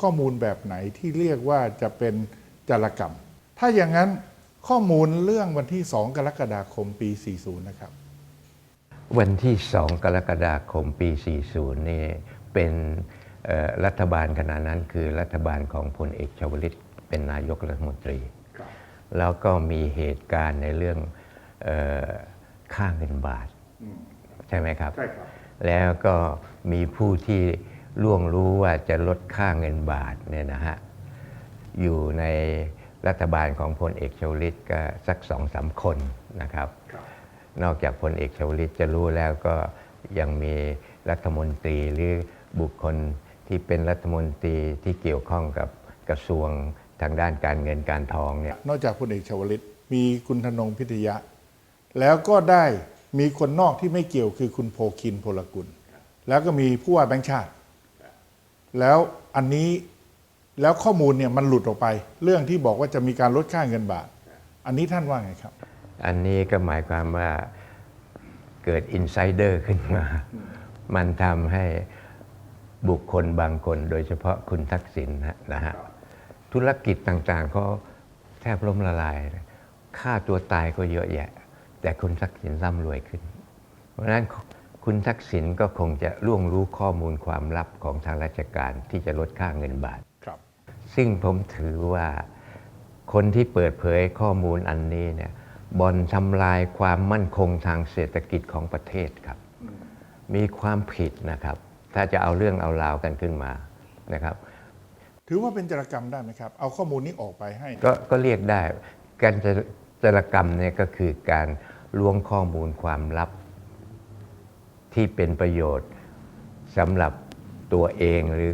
ข้อมูลแบบไหนที่เรียกว่าจะเป็นจารกรรม ถ้าอย่างนั้นข้อมูลเรื่องวันที่ 2 กรกฎาคมปี 40 นะครับ วันที่ 2 กรกฎาคมปี 40 นี่เป็นเอ่อรัฐบาลขณะนั้นคือรัฐบาลของพลเอกชวลิตเป็นนายกรัฐมนตรี แล้วก็มีเหตุการณ์ในเรื่องเออค่าเงินบาท ใช่ไหมครับ ใช่ครับ แล้วก็มีผู้ที่ ล่วงรู้ว่าจะลดค่าเงินบาทเนี่ยนะฮะอยู่ในรัฐบาลของพลเอกชวลิตก็สักสองสามคนนะครับ นอกจากพลเอกชวลิตจะรู้แล้วก็ยังมีรัฐมนตรีหรือบุคคลที่เป็นรัฐมนตรีที่เกี่ยวข้องกับกระทรวงทางด้านการเงินการทองเนี่ยนอกจากพลเอกชวลิตมีคุณธนงพิทยะ แล้วก็ได้มีคนนอกที่ไม่เกี่ยวคือคุณโพคินพลกุล แล้วก็มีผู้ว่าแบงค์ชาติ แล้วอันนี้แล้วข้อมูลเนี่ยมันหลุดออกไป เรื่องที่บอกว่าจะมีการลดค่าเงินบาท อันนี้ท่านว่าไงครับ อันนี้ก็หมายความว่าเกิดอินไซเดอร์ขึ้นมา มันทำให้บุคคลบางคน โดยเฉพาะคุณทักษิณนะนะฮะธุรกิจต่างๆ ก็แทบล้มละลาย ค่าตัวตายก็เยอะแยะ แต่คุณทักษิณร่ำรวยขึ้น เพราะฉะนั้น คุณทักษิณก็คงจะล่วงรู้ข้อมูลความลับของทางราชการที่จะลดค่าเงินบาทครับซึ่งผมถือว่าคนที่เปิดเผยข้อมูลอันนี้เนี่ยบอลทำลายความมั่นคงทางเศรษฐกิจของประเทศครับ มีความผิดนะครับ ถ้าจะเอาเรื่องเอาราวกันขึ้นมานะครับ ถือว่าเป็นจารกรรมได้ไหมครับ เอาข้อมูลนี้ออกไปให้ ก็ก็เรียกได้ การจจารกรรมเนี่ยก็คือการล้วงข้อมูลความลับ ที่เป็นประโยชน์สำหรับตัวเองหรือ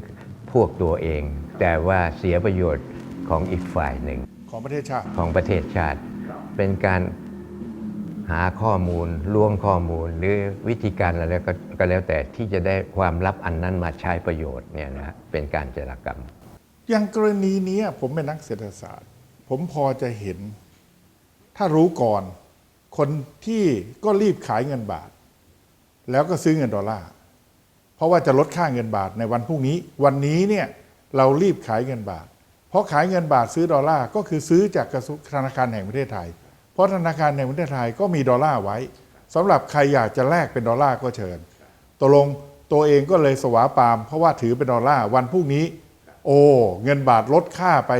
พวกตัวเอง แต่ว่าเสียประโยชน์ของอีกฝ่ายหนึ่งของประเทศชาติ ของประเทศชาติ เป็นการหาข้อมูลล่วงข้อมูล หรือวิธีการอะไรก็ก็แล้วแต่ที่จะได้ความลับอันนั้นมาใช้ประโยชน์เนี่ยนะเป็นการจารกรรม อย่างกรณีเนี้ยผมเป็นนักเศรษฐศาสตร์ ผมพอจะเห็น ถ้ารู้ก่อน คนที่ก็รีบขายเงินบาท แล้วก็ซื้อเงินดอลลาร์ เพราะว่าจะลดค่าเงินบาทในวันพรุ่งนี้ วันนี้เนี่ยเรารีบขายเงินบาท เพราะขายเงินบาทซื้อดอลลาร์ก็คือซื้อจากธนาคารแห่งประเทศไทย เพราะธนาคารแห่งประเทศไทยก็มีดอลลาร์ไว้สำหรับใครอยากจะแลกเป็นดอลลาร์ก็เชิญตกลงตัวเองก็เลยสวาปาม เพราะว่าถือเป็นดอลลาร์วันพรุ่งนี้ โอ้เงินบาทลดค่าไป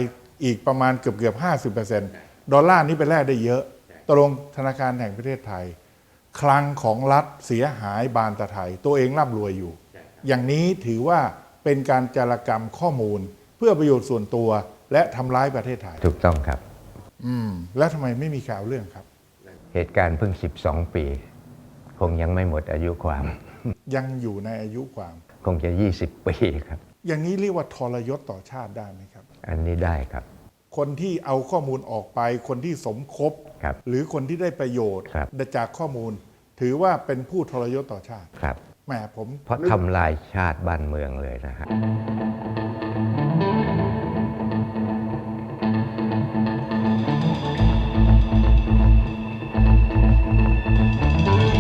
อีกประมาณเกือบเกือบห้าสิบเปอร์เซ็นต์ดอลลาร์นี้ไปแลกได้เยอะตกลงธนาคารแห่งประเทศไทย คลังของรัฐเสียหายบานตะไทยตัวเองร่ำรวยอยู่ อย่างนี้ถือว่าเป็นการจารกรรมข้อมูล เพื่อประโยชน์ส่วนตัวและทำร้ายประเทศไทย ถูกต้องครับ อืม แล้วทำไมไม่มีข่าวเรื่องครับ เหตุการณ์เพิ่ง 12 ปี คงยังไม่หมดอายุความ ยังอยู่ในอายุความ คงจะ 20 ปีครับ อย่างนี้เรียกว่าทรยศต่อชาติได้ไหมครับ อันนี้ได้ครับ คนที่เอาข้อมูลออกไป คนที่สมคบ ครับหรือคนที่ได้ประโยชน์ครับ จากข้อมูล ถือว่าเป็นผู้ทรยศต่อชาติครับแหมผม เพราะนึกทำลายชาติบ้านเมืองเลยนะฮะ